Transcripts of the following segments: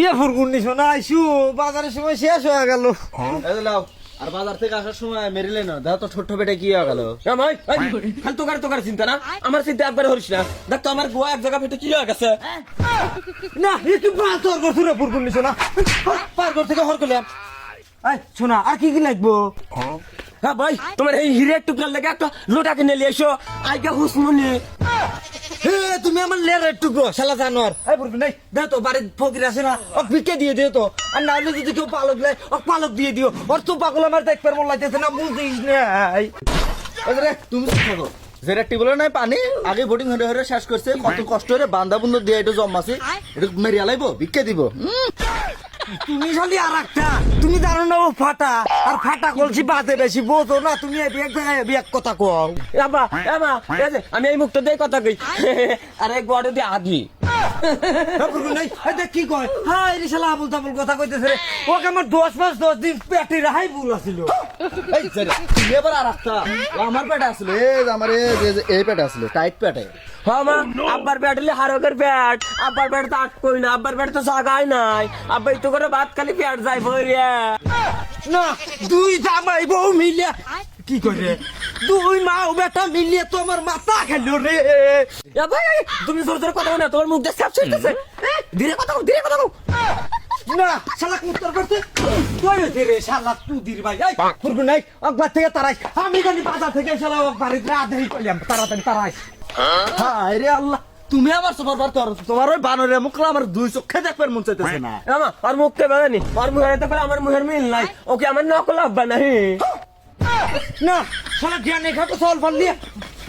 ইয়ে ফুরকুন নিছো? না আইসু বাজারের সময় শেষ হয়ে গেল। এই আর বাজার থেকে আসার সময় মেরিলে না দেখো তো ছোট্ট বেটা কি হয়ে গেল। খালি তোকার তোকার চিন্তা না? আমার চিন্তা একবার হরিস না। দেখ তো আমার গোয়া এক জায়গা ফেটে কি হয়ে গেছে। না একটু পাথর করছ না? পার কর থেকে হর করলাম। আই শোনা আর কি কি লাগবো? হ্যাঁ? ভাই তোমার এই হিরের টুকরার লেগে একটা লোটা কিনে নিয়ে এসো। আইকা হুসমনি। তুমি আমার লেয়ার একটু গো শালা জানোয়ার। এই বলবি নাই। দে তো বাড়ির ফকির আছে না ও ভিকে দিয়ে দিও তো। আর না হলে যদি কেউ পালক লাই ও পালক দিয়ে দিও। ওর তো পাগল আমার দেখবার মন লাগতেছে না বুঝিস নাই। রে, তুমি থাকো। যেটা টিবলে নাই পানি আগে বোটিং হরে হরে শেষ করছে। কত কষ্ট হরে বান্দা বুন্দা দিয়ে এটা জমাছি। এটা মেরিয়া লাইব ভিক্ষে দিব। তুমি খালি আর একটা তুমি জানো না ও ফাটা আর ফাটা কলছি বাদে বেশি বোঝো না তুমি এক এক কথা কও। আবা এই আমি এই মুখটা দিয়ে কথা কই। আরে গড়ে দিয়ে আদি কি কয়? হ্যাঁ এই শালা আবুল তাবুল কথা কইতেছে রে। ওকে আমার দশ মাস দশ দিন পেটে রাহাই ভুল আছিল। এই তুমি এবার আর একটা আমার পেটে আসলো এই আমার পেটে আসলো টাইট পেটে। মা আব্বার ব্যাটলে হারকের ব্যাট। আব্বার ব্যাট তো আটকই না আব্বার ব্যাট তো জাগাই নাই। আব্বা তো করে ভাত খালি ব্যাট যাই ভরিয়া না দুই জামাই বউ মিলিয়া কি করে? দুই মা বেটা মিলিয়ে তো আমার মাথা খেলো রে। ভাই তুমি জোর জোর কথা না তোমার মুখ দিয়ে সাপ ধীরে কথা ধীরে কথা না শালা উত্তর করতে কই হইছে রে শালা তুই দির ভাই এই ফুরকুন নাই একবার থেকে তারাই। আমি জানি বাজার থেকে শালা বাড়িতে আধেই কইলাম তাড়াতাড়ি তারাই। হ্যাঁ রে আল্লাহ তুমি আমার সবার বার তোর তোমার ওই বানরের মুখলা আমার দুই চোখে দেখবার মন চাইতেছে না। আমা আর মুখতে বাগানি আর মুহের তো আমার মুহের মিল নাই ওকে আমার নকল আব্বা নাই না শালা জ্ঞানে খাটো চল পারলি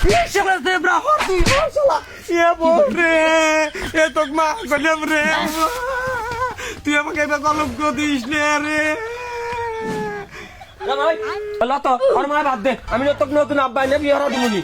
সরেন। হিসেবে দেবরা হর তুই ও শালা এ বউ রে এ তোক মা গলেম রে তুই আমাকে এবার কলঙ্ক দিস না জামাই, বলো তো, ওর মায় বাদ দে আমি নতুন নতুন আব্বা এনে বিয়ে হরা দিবনি